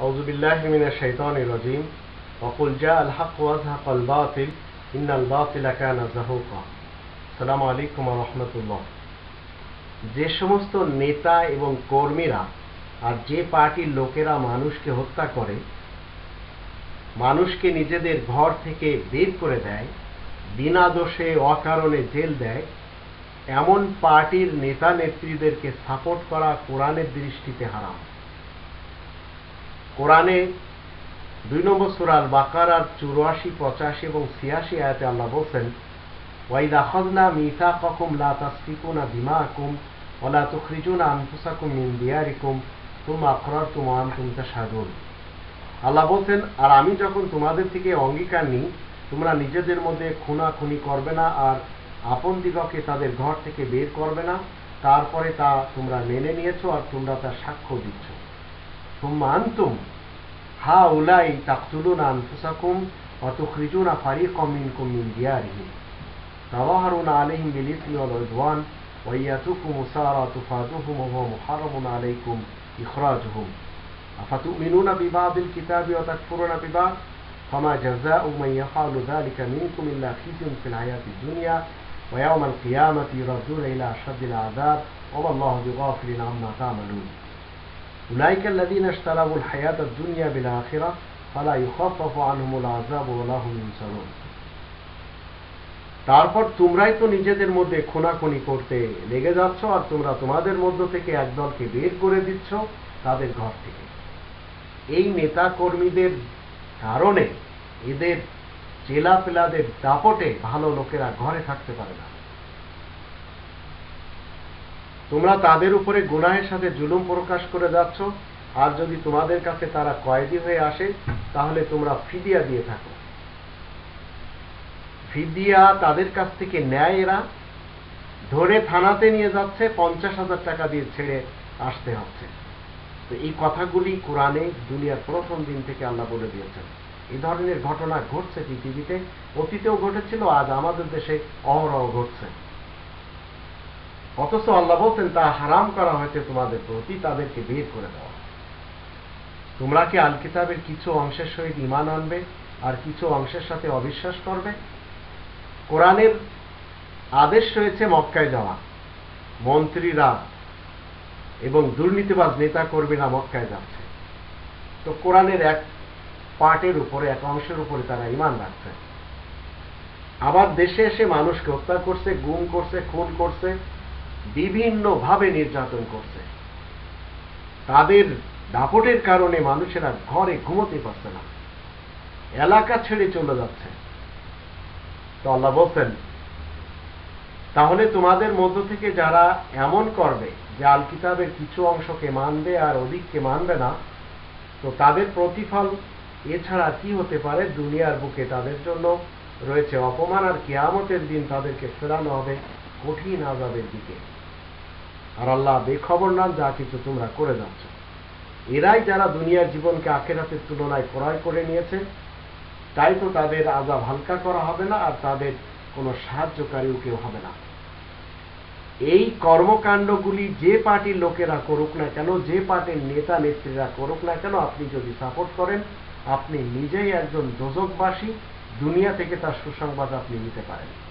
أعوذ بالله من الشيطان الرجيم وقل جاء الحق وازهق الباطل إن الباطل كان زهوقا السلام عليكم ورحمة الله যে সমস্ত নেতা এবং কর্মীরা আর যে পার্টির লোকেরা মানুষকে হত্যা করে মানুষকে নিজেদের ঘর থেকে বের করে দেয় বিনা দোষে অকারণে জেল দেয় এমন পার্টির নেতা নেত্রীদেরকে সাপোর্ট করা কোরআনের দৃষ্টিতে হারাম কোরআনে দুই নম্বর সুরাল বাকার আর চুরাশি, পঁচাশি এবং ছিয়াশি আয়াতে আল্লাহ বলছেন মিথা লা দিমাকুম ওলা আনফুসাকুম মিন দিয়ারিকুম তুম আকরার তুম তাশহাদুন। আল্লাহ বলছেন, আর আমি যখন তোমাদের থেকে অঙ্গীকার নিই, তোমরা নিজেদের মধ্যে খুনাখুনি করবে না আর আপন দিগকে তাদের ঘর থেকে বের করবে না। তারপরে তা তোমরা মেনে নিয়েছো আর তোমরা তার সাক্ষ্য দিচ্ছ। ثم أنتم هؤلاء تقتلون أنفسكم وتخرجون فريقا منكم من ديارهم. تظاهرون عليهم بالإثم والعدوان وإياتكم سارة تفادوهم وهو محرم عليكم إخراجهم. أفتؤمنون ببعض الكتاب وتكفرون ببعض؟ فما جزاء من يفعل ذلك منكم إلا خزي في الحياة الدنيا ويوم القيامة يردون إلى أشد العذاب وما الله بغافل عما تعملون. أولئك الذين اشتروا الحياة الدنيا بالآخرة فلا يخفف عنهم العذاب ولا هم ينصرون তারপর তোমরাই তো নিজেদের মধ্যে খুনাখুনি করতে লেগে যাচ্ছ আর তোমরা তোমাদের মধ্য থেকে একদলকে বের করে দিচ্ছ তাদের ঘর থেকে এই নেতা কর্মীদের কারণে এদের চেলা পেলাদের দাপটে ভালো লোকেরা ঘরে থাকতে পারে না তোমরা তাদের উপরে গুনাহের সাথে জুলুম প্রকাশ করে যাচ্ছ, আর যদি তোমাদের কাছে তারা কয়েদি হয়ে আসে, তাহলে তোমরা ফিদিয়া দিয়ে থাকো। ফিদিয়া তাদের কাছ থেকে নেয় এরা। ধরে থানাতে নিয়ে যাচ্ছে, পঞ্চাশ হাজার টাকা দিয়ে ছেড়ে আসতে হচ্ছে। তো এই কথাগুলি কোরআনে দুনিয়ার প্রথম দিন থেকে আল্লাহ বলে দিয়েছেন। এই ধরনের ঘটনা ঘটছে পৃথিবীতে, অতীতেও ঘটেছিল, আজ আমাদের দেশে অহরহ ঘটছে। অথচ আল্লাহ বলছেন, তা হারাম করা হয়েছে তোমাদের প্রতি, তাদেরকে বের করে দেওয়া তোমরা কি আল কিতাবের কিছু অংশের সহিত ইমান আনবে আর কিছু অংশের সাথে অবিশ্বাস করবে? কোরআনের আদেশ রয়েছে মক্কায় যাওয়া। মন্ত্রীরা এবং দুর্নীতিবাজ নেতা কর্মীরা মক্কায় যাচ্ছে। তো কোরআনের এক পার্টের উপরে, এক অংশের উপরে তারা ইমান রাখছে। আবার দেশে এসে মানুষকে হত্যা করছে, গুম করছে, খুন করছে বিভিন্নভাবে নির্যাতন করছে। তাদের দাপটের কারণে মানুষেরা ঘরে ঘুমোতে পারছে না। এলাকা ছেড়ে চলে যাচ্ছে। তো আল্লাহ বলছেন, তাহলে তোমাদের মধ্য থেকে যারা এমন করবে যে আল কিতাবের কিছু অংশকে মানবে আর অধিককে মানবে না, তো তাদের প্রতিফল এছাড়া কি হতে পারে? দুনিয়ার বুকে তাদের জন্য রয়েছে অপমান আর কিয়ামতের দিন তাদেরকে ফেরানো হবে কঠিন আজাবের দিকে। আর আল্লাহ বেখবর নাম যা কিছু তোমরা করে যাচ্ছ। এরাই যারা দুনিয়ার জীবনকে আখেরাতের তুলনায় ক্রয় করে নিয়েছে, তাই তো তাদের আজাব হালকা করা হবে না, আর তাদের কোনো সাহায্যকারীও কেউ হবে না। এই কর্মকাণ্ডগুলি যে পার্টির লোকেরা করুক না কেন, যে পার্টির নেতা নেত্রীরা করুক না কেন, আপনি যদি সাপোর্ট করেন, আপনি নিজেই একজন দোজকবাসী দুনিয়া থেকে তার সুসংবাদ আপনি নিতে পারেন।